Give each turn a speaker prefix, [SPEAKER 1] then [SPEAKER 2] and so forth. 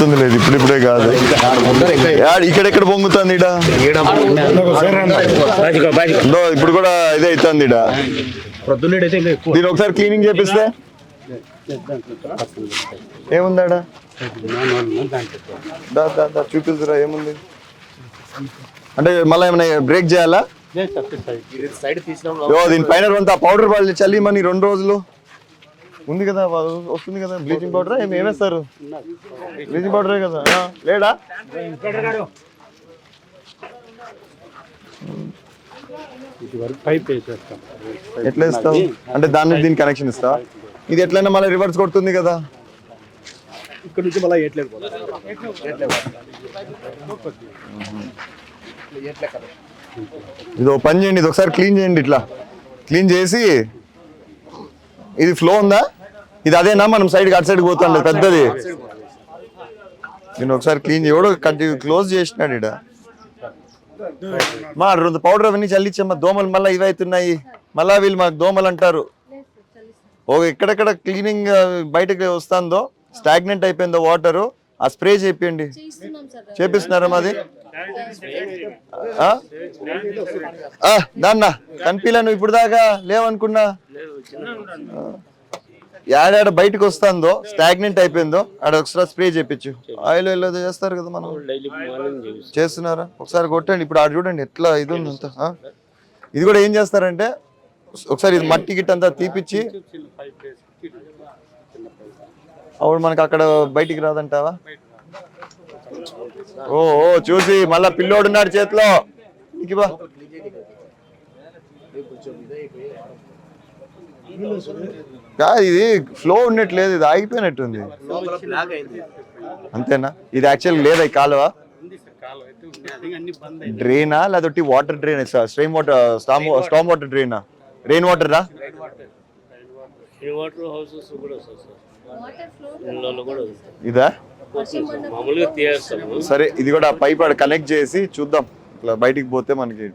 [SPEAKER 1] పొంగుతుంది లేదు ఇప్పుడు ఇప్పుడే కాదు ఇక్కడెక్కడ పొంగుతుంది ఇప్పుడు కూడా ఇదే అవుతుంది దీని ఒకసారి క్లీనింగ్ చేపిస్తే? ఏముందాడ దా దా దా చూపిస్తురా ఏముంది? అంటే మళ్ళీ ఏమైనా బ్రేక్ చేయాలా?
[SPEAKER 2] సైడ్ తీసిన
[SPEAKER 1] యో దీని పైన పౌడర్ వాళ్ళు చల్లిమని రెండు రోజులు. ఉంది కదా వస్తుంది కదా. బ్లీచింగ్ పౌడర్ ఏమి ఏమేస్తారు? బ్లీచింగ్ పౌడరే కదా. లేడా? ఎట్లా ఇస్తావు? అంటే దాని దీని కనెక్షన్ ఇస్తావా? ఇది ఎట్లయినా మళ్ళీ రివర్స్ కొడుతుంది కదా.
[SPEAKER 2] ఇక్కడ నుంచి మళ్ళీ ఎట్లేదు
[SPEAKER 1] ఇది ఓ పని చేయండి ఇది ఒకసారి క్లీన్ చేయండి ఇట్లా. క్లీన్ చేసి ఇది ఫ్లో ఉందా? ఇది అదేనా? మనం సైడ్ అటు సైడ్ పోతుండే పెద్దది. నేను ఒకసారి క్లీన్ ఎవడో కంటిన్యూ క్లోజ్ చేసినాడు ఇడ మా రెండు పౌడర్ అవన్నీ చల్లించమ్మా దోమలు మళ్ళీ ఇవి అవుతున్నాయి మళ్ళా వీళ్ళు మాకు దోమలు అంటారు. ఓ ఎక్కడెక్కడ క్లీనింగ్ బయటకు వస్తుందో స్టాగ్నెంట్ అయిపోయిందో వాటర్ ఆ స్ప్రే
[SPEAKER 3] సార్.
[SPEAKER 1] చేపిస్తున్నారా మాది? దాన్న కనిపించలే నువ్వు ఇప్పుడు దాకా లేవనుకున్నా? ఆ. యాడాడ బయటకు వస్తుందో స్టాగ్నెంట్ అయిపోయిందో ఆడ ఒకసారి స్ప్రే చేపించు ఆయిల్ ఏదో చేస్తారు కదా మనం. చేస్తున్నారా? ఒకసారి కొట్టండి ఇప్పుడు ఆడ చూడండి ఎట్లా ఇది ఉంది అంతా? ఇది కూడా ఏం చేస్తారంటే ఒకసారి ఇది మట్టి గిట్ అంతా తీపిచ్చి అప్పుడు మనకు అక్కడ బయటికి రాదంటావా? ఓ ఓ చూసి మళ్ళా పిల్లోడు ఉన్నాడు చేతిలో. ఇంక ఇది ఫ్లో ఉన్నట్లేదు ఇది ఆగిపోయినట్టుంది. అంతేనా? ఇది యాక్చువల్ లేదా ఈ కాలువ? డ్రైనా లేదంటే water drain stream water storm storm water డ్రైనా rain water రా?
[SPEAKER 4] వాటర్ హౌసెస్ కూడా సార్.
[SPEAKER 1] ఇదా? సరే ఇది కూడా పైప్ కనెక్ట్ చేసి చూద్దాం. ఇట్లా బయటికి పోతే మనకి